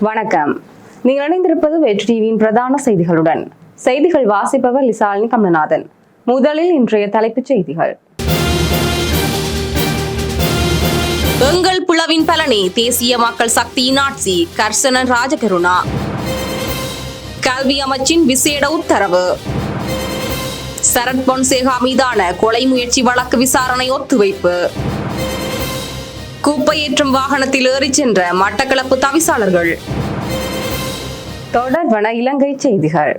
வணக்கம். நீங்கள் இணைந்திருப்பது வெற்றி டிவியின் பிரதான செய்திகளுடன். செய்திகள் வாசிப்பவர் லிசாலினி கமலநாதன். முதலில் இன்றைய தலைப்புச் செய்திகள். எங்கள் புலவின் பலனே தேசிய மக்கள் சக்தியின் ஆட்சி. கர்சனன் ராஜகருணா. கல்வி அமைச்சின் விசேட உத்தரவு. சரத் பொன்சேகா மீதான கொலை முயற்சி வழக்கு விசாரணை ஒத்துவைப்பு. குப்பையேற்றும் வாகனத்தில் ஏறிச் சென்ற மட்டக்களப்பு தவிசாளர்கள். தொடர்வன இலங்கை செய்திகள்.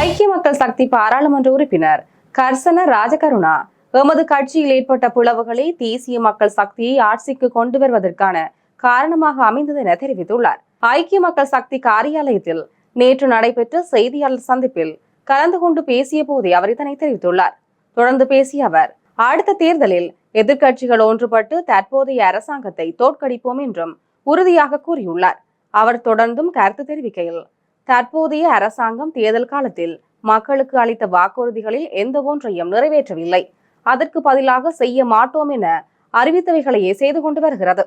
ஐக்கிய மக்கள் சக்தி பாராளுமன்ற உறுப்பினர் கர்சன ராஜகருணா எமது கட்சியில் ஏற்பட்ட பிளவுகளை தேசிய மக்கள் சக்தியை ஆட்சிக்கு கொண்டு வருவதற்கான காரணமாக அமைந்தது என தெரிவித்துள்ளார். ஐக்கிய மக்கள் சக்தி காரியாலயத்தில் நேற்று நடைபெற்ற செய்தியாளர் சந்திப்பில் கலந்து கொண்டு பேசிய போதே அவர் இதனை தெரிவித்துள்ளார். தொடர்ந்து பேசிய அவர் அடுத்த தேர்தலில் எதிர்க்கட்சிகள் ஒன்றுபட்டு தற்போதைய அரசாங்கத்தை தோற்கடிப்போம் என்றும் உறுதியாக கூறியுள்ளார். அவர் தொடர்ந்தும் கருத்து தெரிவிக்கையில் தற்போதைய அரசாங்கம் தேர்தல் காலத்தில் மக்களுக்கு அளித்த வாக்குறுதிகளில் எந்த ஒன்றையும் நிறைவேற்றவில்லை. அதற்கு பதிலாக செய்ய மாட்டோம் என அறிவித்தவைகளையே செய்து கொண்டு வருகிறது.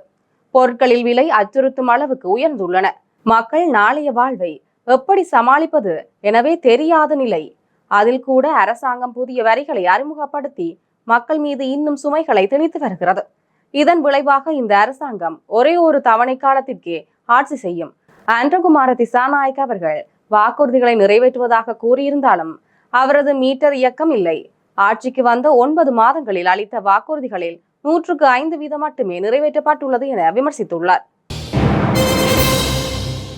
பொருட்களில் விலை அச்சுறுத்தும் அளவுக்கு உயர்ந்துள்ளன. மக்கள் நாளைய வாழ்வை எப்படி சமாளிப்பது எனவே தெரியாத நிலை. அதில் கூட அரசாங்கம் புதிய வரிகளை அறிமுகப்படுத்தி மக்கள் மீது இன்னும் சுமைகளை திணித்து வருகிறது. இதன் விளைவாக இந்த அரசாங்கம் ஒரே ஒரு தவணை காலத்திற்கே ஆட்சி செய்யும். அன்றகுமார திசாநாயக் அவர்கள் வாக்குறுதிகளை நிறைவேற்றுவதாக கூறியிருந்தாலும் அவரது மீட்டர் இயக்கம் இல்லை. ஆட்சிக்கு வந்த ஒன்பது மாதங்களில் அளித்த வாக்குறுதிகளில் நூற்றுக்கு ஐந்து வீதம் மட்டுமே நிறைவேற்றப்பட்டுள்ளது என விமர்சித்துள்ளார்.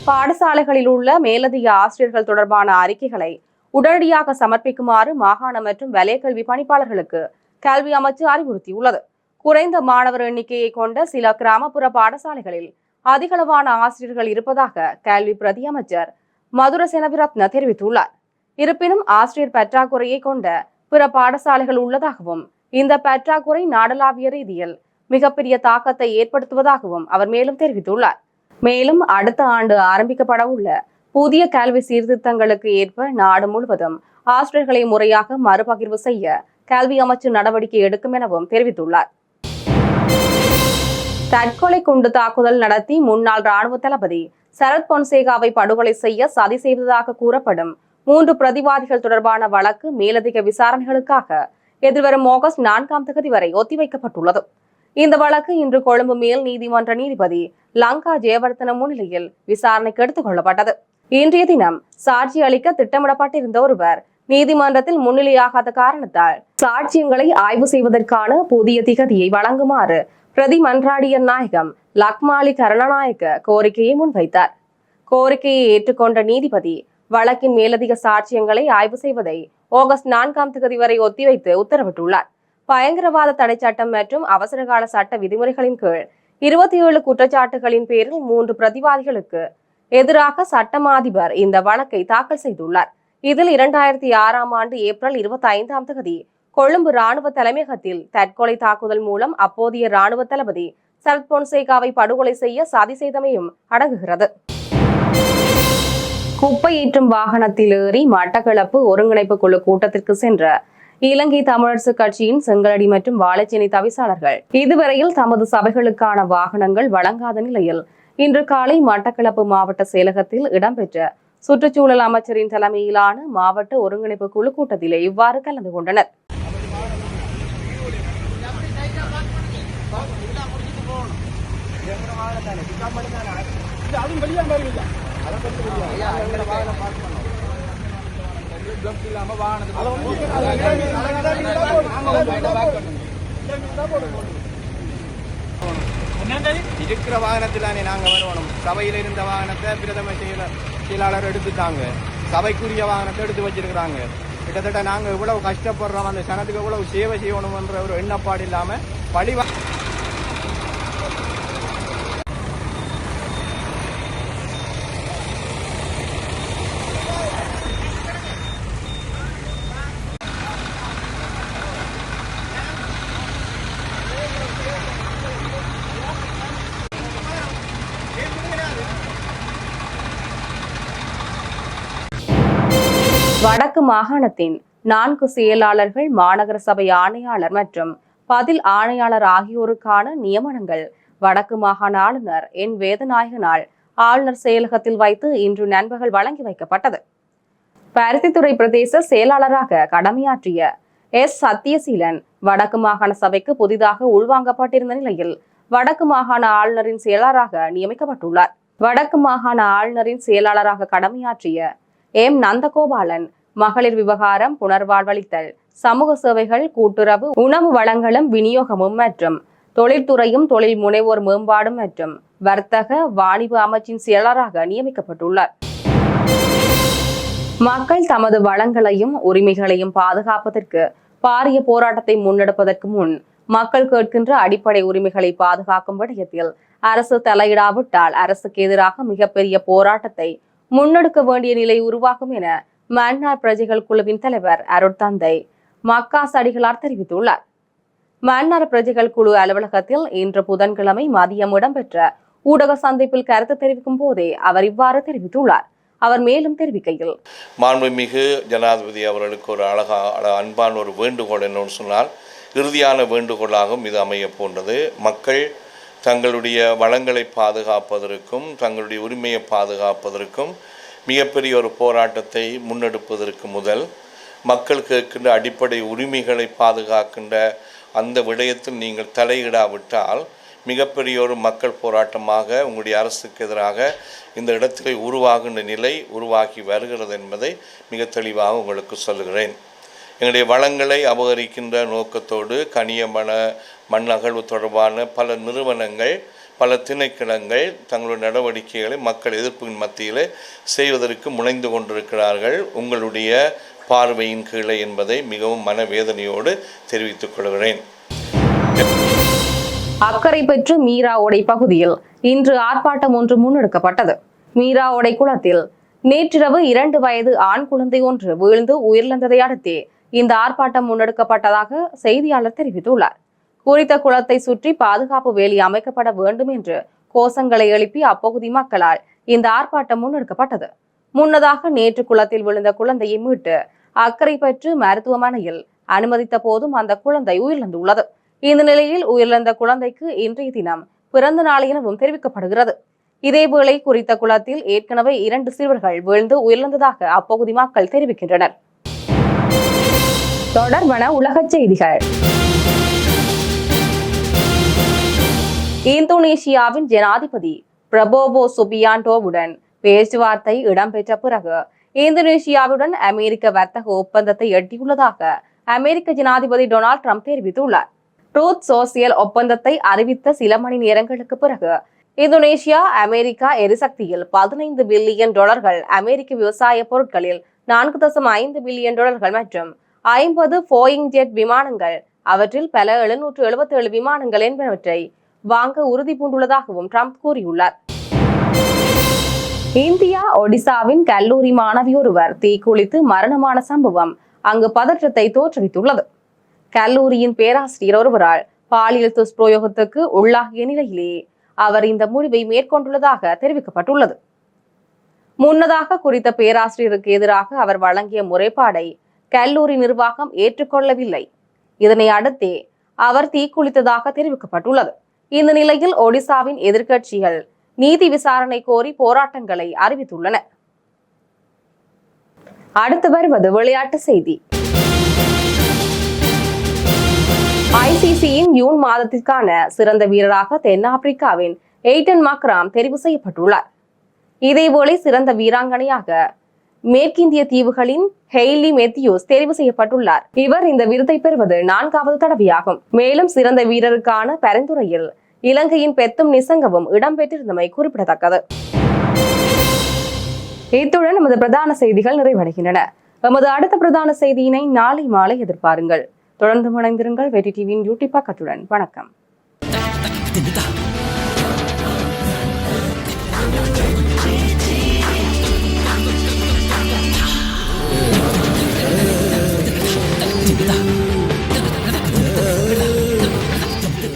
பாடசாலைகளில் உள்ள மேலதிக ஆசிரியர்கள் தொடர்பான அறிக்கைகளை உடனடியாக சமர்ப்பிக்குமாறு மாகாண மற்றும் வலயக்கல்வி பணிப்பாளர்களுக்கு கல்வி அமைச்சு அறிவுறுத்தியுள்ளது. குறைந்த மாணவர் எண்ணிக்கையை கொண்ட சில கிராமப்புற பாடசாலைகளில் அதிகளவான ஆசிரியர்கள் இருப்பதாக கல்வி பிரதி அமைச்சர் மதுர செனவிரத்ன தெரிவித்துள்ளார். இருப்பினும் ஆசிரியர் பற்றாக்குறையை கொண்ட பிற பாடசாலைகள் உள்ளதாகவும் இந்த பற்றாக்குறை நாடளாவிய ரீதியில் மிகப்பெரிய தாக்கத்தை ஏற்படுத்துவதாகவும் அவர் மேலும் தெரிவித்துள்ளார். மேலும் அடுத்த ஆண்டு ஆரம்பிக்கப்பட உள்ள புதிய கல்வி சீர்திருத்தங்களுக்கு ஏற்ப நாடு முழுவதும் ஆசிரியர்களை முறையாக மறுபகிர்வு செய்ய கல்வி அமைச்சு நடவடிக்கை எடுக்கும் எனவும் தெரிவித்துள்ளார். தற்கொலை குண்டு தாக்குதல் நடத்தி முன்னாள் ராணுவ தளபதி சரத் பொன்சேகாவை படுகொலை செய்ய சதி செய்ததாக கூறப்படும் மூன்று பிரதிவாதிகள் தொடர்பான வழக்கு மேலதிக விசாரணைகளுக்காக எதிர்வரும் ஆகஸ்ட் நான்காம் தேதி வரை ஒத்திவைக்கப்பட்டுள்ளது. இந்த வழக்கு இன்று கொழும்பு மேல் நீதிமன்ற நீதிபதி லங்கா ஜெயவர்த்தன முன்னிலையில் விசாரணைக்கு எடுத்துக் கொள்ளப்பட்டது இன்றைய தினம் சாட்சி அளிக்க திட்டமிடப்பட்டிருந்த ஒருவர் நீதிமன்றத்தில் முன்னிலையாகாத காரணத்தால் சாட்சியங்களை ஆய்வு செய்வதற்கான புதிய திகதியை வழங்குமாறு பிரதி மன்றாடியர் நாயகம் லக்மாலி கருணநாயக்க கோரிக்கையை முன்வைத்தார். கோரிக்கையை ஏற்றுக்கொண்ட நீதிபதி வழக்கின் மேலதிக சாட்சியங்களை ஆய்வு செய்வதை ஆகஸ்ட் நான்காம் தேதி வரை ஒத்திவைத்து உத்தரவிட்டுள்ளார். பயங்கரவாத தடை சட்டம் மற்றும் அவசரகால சட்ட விதிமுறைகளின் கீழ் இருபத்தி ஏழு குற்றச்சாட்டுகளின் பேரில் மூன்று பிரதிவாதிகளுக்கு எதிராக சட்டமாதிபர் இந்த வழக்கை தாக்கல் செய்துள்ளார். இதில் இரண்டாயிரத்தி ஆறாம் ஆண்டு ஏப்ரல் இருபத்தி ஐந்தாம் தேதி கொழும்பு ராணுவ தலைமையகத்தில் தற்கொலை தாக்குதல் மூலம் அப்போதைய ராணுவ தளபதி சரத் பொன்சேகாவை படுகொலை செய்ய சதி செய்தமையும் அடங்குகிறது. குப்பையேற்றும் வாகனத்தில் ஏறி மட்டக்களப்பு ஒருங்கிணைப்பு குழு கூட்டத்திற்கு சென்ற இலங்கை தமிழரசு கட்சியின் செங்கலடி மற்றும் வாழைச்சேனை தவிசாளர்கள் இதுவரையில் தமது சபைகளுக்கான வாகனங்கள் வழங்காத நிலையில் இன்று காலை மட்டக்களப்பு மாவட்ட செயலகத்தில் இடம்பெற்ற சுற்றுச்சூழல் அமைச்சரின் தலைமையிலான மாவட்ட ஒருங்கிணைப்பு குழு கூட்டத்திலே இவ்வாறு கலந்து கொண்டனர் இருக்கிற வாகனத்திலானே நாங்க வரணும் சபையில் இருந்த வாகனத்தை பிரதம செயல செயலாளர் எடுத்துட்டாங்க. சபைக்குரிய வாகனத்தை எடுத்து வச்சிருக்கிறாங்க. கிட்டத்தட்ட நாங்க இவ்வளவு கஷ்டப்படுறோம் அந்த சனத்துக்கு இவ்வளவு சேவை செய்யணும்ன்ற ஒரு எண்ணப்பாடு இல்லாம பழி வடக்கு மாகாணத்தின் நான்கு செயலாளர்கள் மாநகர சபை ஆணையாளர் மற்றும் பதில் ஆணையாளர் ஆகியோருக்கான நியமனங்கள் வடக்கு மாகாண ஆளுநர் என். வேதநாயகனால் ஆளுநர் செயலகத்தில் வைத்து இன்று நண்பகல் வழங்கி வைக்கப்பட்டது. பருத்தித்துறை பிரதேச செயலாளராக கடமையாற்றிய எஸ். சத்யசீலன் வடக்கு மாகாண சபைக்கு புதிதாக உள்வாங்கப்பட்டிருந்த நிலையில் வடக்கு மாகாண ஆளுநரின் செயலாளராக நியமிக்கப்பட்டுள்ளார். வடக்கு மாகாண ஆளுநரின் செயலாளராக கடமையாற்றிய எம். நந்தகோபாலன். மகளிர் விவகாரம் புனர்வாழ்வளித்தல். சமூக சேவைகள் கூட்டுறவு உணவு வளங்களும் விநியோகமும் மற்றும் தொழில்துறையும் தொழில் முனைவோர் மேம்பாடும் மற்றும் வர்த்தக வாணிப அமைச்சின் செயலராக நியமிக்கப்பட்டுள்ளார். மக்கள் தமது வளங்களையும் உரிமைகளையும் பாதுகாப்பதற்கு பாரிய போராட்டத்தை முன்னெடுப்பதற்கு முன் மக்கள் கேட்கின்ற அடிப்படை உரிமைகளை பாதுகாக்கும் விடயத்தில் அரசு தலையிடாவிட்டால் அரசுக்கு எதிராக மிகப்பெரிய போராட்டத்தை முன்னெடுக்க வேண்டிய நிலை உருவாகும் என மன்னார் பிரஜைகள் குழுவின் தலைவர் அருட்தந்தை மக்காஸ் அடிகளார் தெரிவித்துள்ளார். மன்னார் பிரஜைகள் குழு அலுவலகத்தில் இன்று புதன்கிழமை மதியம் இடம்பெற்ற ஊடக சந்திப்பில் கருத்து தெரிவிக்கும் போதே அவர் இவ்வாறு தெரிவித்துள்ளார். அவர் மேலும் தெரிவிக்கையில் மாண்புமிகு ஜனாதிபதி அவர்களுக்கு ஒரு அழகா அன்பான ஒரு வேண்டுகோள் என்னன்னு சொன்னால் இறுதியான வேண்டுகோளாகவும் இது அமைய போன்றது. மக்கள் தங்களுடைய வளங்களை பாதுகாப்பதற்கும் தங்களுடைய உரிமையை பாதுகாப்பதற்கும் மிகப்பெரிய ஒரு போராட்டத்தை முன்னெடுப்பதற்கு முதல் மக்கள் கேட்கின்ற அடிப்படை உரிமைகளை பாதுகாக்கின்ற அந்த விடயத்தில் நீங்கள் தலையிடாவிட்டால் மிகப்பெரிய ஒரு மக்கள் போராட்டமாக உங்களுடைய அரசுக்கு எதிராக இந்த இடத்திலே உருவாகின்ற நிலை உருவாகி வருகிறது என்பதை மிக தெளிவாக உங்களுக்கு சொல்லுகிறேன். எங்களுடைய வளங்களை அபகரிக்கின்ற நோக்கத்தோடு கனியமன மண் அகழ்வு தொடர்பான பல நிறுவனங்கள் பல திணைக்களங்கள் தங்களுடைய நடவடிக்கைகளை மக்கள் எதிர்ப்பின் மத்தியில் செய்வதற்கு முனைந்து கொண்டிருக்கிறார்கள். உங்களுடைய பார்வையின் கீழே என்பதை மிகவும் மனவேதனையோடு தெரிவித்துக் கொள்கிறேன். அக்கறை பெற்று மீரா ஒடை பகுதியில் இன்று ஆர்ப்பாட்டம் ஒன்று முன்னெடுக்கப்பட்டது. மீரா ஓடை குளத்தில் நேற்றிரவு இரண்டு வயது ஆண் குழந்தை ஒன்று வீழ்ந்து உயிரிழந்ததை அடுத்தே இந்த ஆர்ப்பாட்டம் முன்னெடுக்கப்பட்டதாக செய்தியாளர் தெரிவித்துள்ளார். குறித்த குளத்தை சுற்றி பாதுகாப்பு வேலி அமைக்கப்பட வேண்டும் என்று கோஷங்களை எழுப்பி அப்பகுதி மக்களால் இந்த ஆர்ப்பாட்டம் முன்னெடுக்கப்பட்டது. முன்னதாக நேற்று குளத்தில் விழுந்த குழந்தையை மீட்டு அக்கறை பெற்று மருத்துவமனையில் அனுமதித்த போதும் அந்த குழந்தை உயிரிழந்துள்ளது. இந்த நிலையில் உயிரிழந்த குழந்தைக்கு இன்றைய தினம் பிறந்த நாள் எனவும் தெரிவிக்கப்படுகிறது. இதேவேளை குறித்த குளத்தில் ஏற்கனவே இரண்டு சிறுவர்கள் விழுந்து உயிரிழந்ததாக அப்பகுதி மக்கள் தெரிவிக்கின்றனர். தொடர்பான உலகச் செய்திகள். இந்தோனேஷியாவின் ஜனாதிபதி பிரபோபோ சுபியாண்டோவுடன் பேச்சுவார்த்தை இடம்பெற்ற பிறகு இந்தோனேசியாவுடன் அமெரிக்க வர்த்தக ஒப்பந்தத்தை எட்டியுள்ளதாக அமெரிக்க ஜனாதிபதி டொனால்ட் ட்ரம்ப் தெரிவித்துள்ளார். ட்ரூத் சோசியல் ஒப்பந்தத்தை அறிவித்த சில மணி நேரங்களுக்கு பிறகு இந்தோனேஷியா அமெரிக்கா எரிசக்தியில் பதினைந்து பில்லியன் டாலர்கள் அமெரிக்க விவசாய பொருட்களில் நான்கு தசம் ஐந்து பில்லியன் டாலர்கள் மற்றும் ஐம்பது போயிங் ஜெட் விமானங்கள் அவற்றில் பல எழுநூற்று எழுபத்தி ஏழு விமானங்கள் என்பனவற்றை வாங்க உறுதி பூண்டுள்ளதாகவும் ட்ரம்ப் கூறியுள்ளார். இந்தியா ஒடிசாவின் கல்லூரி மாணவி ஒருவர் தீக்குளித்து மரணமான சம்பவம் அங்கு பதற்றத்தை தோற்றுவித்துள்ளது. கல்லூரியின் பேராசிரியர் ஒருவரால் பாலியல் துஷ்பிரயோகத்துக்கு உள்ளாகிய நிலையிலே அவர் இந்த முடிவை மேற்கொண்டுள்ளதாக தெரிவிக்கப்பட்டுள்ளது. முன்னதாக குறித்த பேராசிரியருக்கு எதிராக அவர் வழங்கிய முறைப்பாடை கல்லூரி நிர்வாகம் ஏற்றுக்கொள்ளவில்லை. இதனை அடுத்தே அவர் தீக்குளித்ததாக தெரிவிக்கப்பட்டுள்ளது. இந்த நிலையில் ஒடிசாவின் எதிர்க்கட்சிகள் நீதி விசாரணை கோரி போராட்டங்களை அறிவித்துள்ளன. அடுத்து வருவது விளையாட்டு செய்தி. ஐசிசியின் ஜூன் மாதத்திற்கான சிறந்த வீரராக தென்னாப்பிரிக்காவின் எய்டன் மக்ராம் தெரிவு செய்யப்பட்டுள்ளார். இதேபோல சிறந்த வீராங்கனையாக மேற்கிந்திய தீவுகளின் ஹெய்லி மெத்தியூஸ் தெரிவு செய்யப்பட்டுள்ளார். இவர் இந்த விருதை பெறுவது நான்காவது தடவையாகும். மேலும் சிறந்த வீரருக்கான பரிந்துரையில் இலங்கையின் பெத்தும் நிசங்கவும் இடம்பெற்றிருந்தமை குறிப்பிடத்தக்கது. இத்துடன் நமது பிரதான செய்திகள் நிறைவடைகின்றன. நமது அடுத்த பிரதான செய்தியினை நாளை மாலை எதிர்பாருங்கள். தொடர்ந்து இணைந்திருங்கள். வெற்றி டிவியின் யூடியூப் பக்கத்துடன். வணக்கம். Dami.